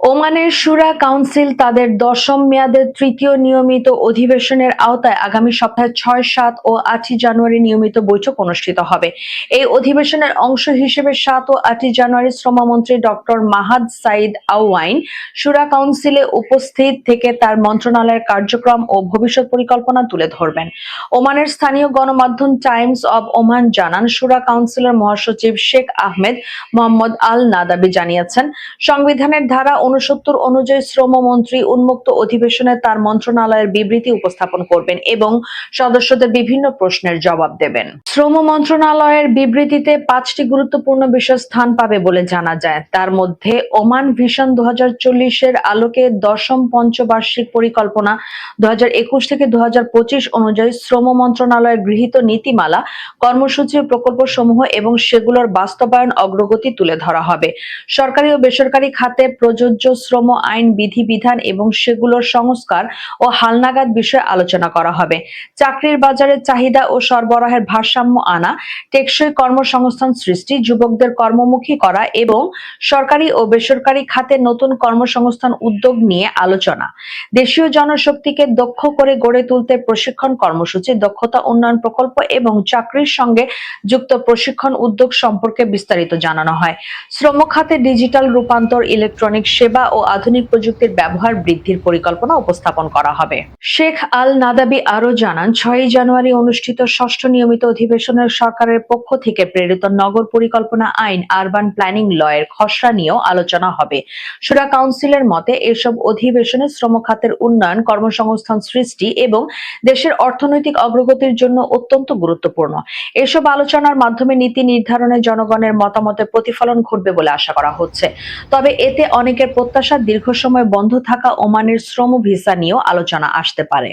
ওমানের সুরা কাউন্সিল তাদের দশম মেয়াদের তৃতীয় নিয়মিত অধিবেশনের আওতায় আগামী সপ্তাহে ছয়, সাত ও আটই জানুয়ারি নিয়মিত বৈঠক অনুষ্ঠিত হবে। এই অধিবেশনের অংশ হিসেবে সাত ও আটই January শ্রমমন্ত্রী doctor Mahad Said Baowain Shura কাউন্সিলে উপস্থিত থেকে তার মন্ত্রণালয়ের কার্যক্রম ও ভবিষ্যৎ পরিকল্পনা তুলে ধরবেন। ওমানের স্থানীয় গণমাধ্যম টাইমস অব ওমান জানান, সুরা কাউন্সিলের মহাসচিব শেখ আহমেদ মোহাম্মদ আল নাদাবি জানিয়েছেন, সংবিধানের ধারা উনসত্তর অনুযায়ী শ্রমমন্ত্রী উন্মুক্ত অধিবেশনে তার মন্ত্রণালয়ের বিবৃতি উপস্থাপন করবেন এবং সদস্যদের বিভিন্ন প্রশ্নের জবাব দেবেন। শ্রম মন্ত্রণালয়ের বিবৃতিতে পাঁচটি গুরুত্বপূর্ণ বিষয় স্থান পাবে বলে জানা যায়। তার মধ্যে ওমান ভিশন দু হাজার আলোকে দশম পঞ্চবার্ষিক পরিকল্পনা দু হাজার একুশ থেকে দু হাজার পঁচিশ অনুযায়ী শ্রম মন্ত্রণালয়ের গৃহীত নীতিমালা, কর্মসূচি প্রকল্প সমূহ এবং সেগুলোর বাস্তবায়ন অগ্রগতি তুলে ধরা হবে। সরকারি ও বেসরকারি খাতে প্রযোজ্য শ্রম আইন, বিধিবিধান এবং সেগুলোর সংস্কার ও হালনাগাদ বিষয়ে আলোচনা করা হবে। চাকরির বাজারে চাহিদা ও সরবরাহের ভারসাম্য আনা, টেকসই কর্মসংস্থান সৃষ্টি, যুবকদের কর্মমুখী করা এবং সরকারি ও বেসরকারি খাতে নতুন কর্মসংস্থান উদ্যোগ নিয়ে আলোচনা। দেশীয় জনশক্তিকে দক্ষ করে গড়ে তুলতে প্রশিক্ষণ কর্মসূচি, দক্ষতা উন্নয়ন প্রকল্প এবং চাকরির সঙ্গে যুক্ত প্রশিক্ষণ উদ্যোগ সম্পর্কে বিস্তারিত জানানো হয়। শ্রম খাতে ডিজিটাল রূপান্তর, ইলেকট্রনিক সেবা ও আধুনিক প্রযুক্তির ব্যবহার বৃদ্ধির পরিকল্পনা উপস্থাপন করা হবে। শেখ আল নাদাবি আরও জানান, ছয়ই জানুয়ারি অনুষ্ঠিত ষষ্ঠ নিয়মিত অধিবেশনের সরকারের পক্ষ থেকে প্রেরিত নগর পরিকল্পনা আইন, আরবান প্ল্যানিং ল এর খসড়া নিয়েও আলোচনা হবে। সুরা কাউন্সিলের মতে, এসব অধিবেশনে শ্রম খাতের উন্নয়ন, কর্মসংস্থান সৃষ্টি এবং দেশের অর্থনৈতিক অগ্রগতির জন্য অত্যন্ত গুরুত্বপূর্ণ। এসব আলোচনার মাধ্যমে নীতি নির্ধারণে জনগণের মতামতের প্রতিফলন ঘটবে বলে আশা করা হচ্ছে। তবে এতে অনেকের প্রত্যাশা দীর্ঘ সময় বন্ধ থাকা ওমানের শ্রম ভিসা নিয়েও আলোচনা আসতে পারে।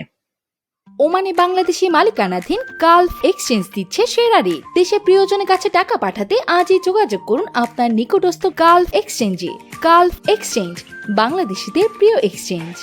ওমানে বাংলাদেশি মালিকানাধীন গালফ এক্সচেঞ্জ দিচ্ছে সেরা রেট দেশের প্রিয়জনের কাছে টাকা পাঠাতে আজই যোগাযোগ করুন আপনার নিকটস্থ গালফ এক্সচেঞ্জে। গালফ এক্সচেঞ্জ, বাংলাদেশিদের প্রিয় এক্সচেঞ্জ।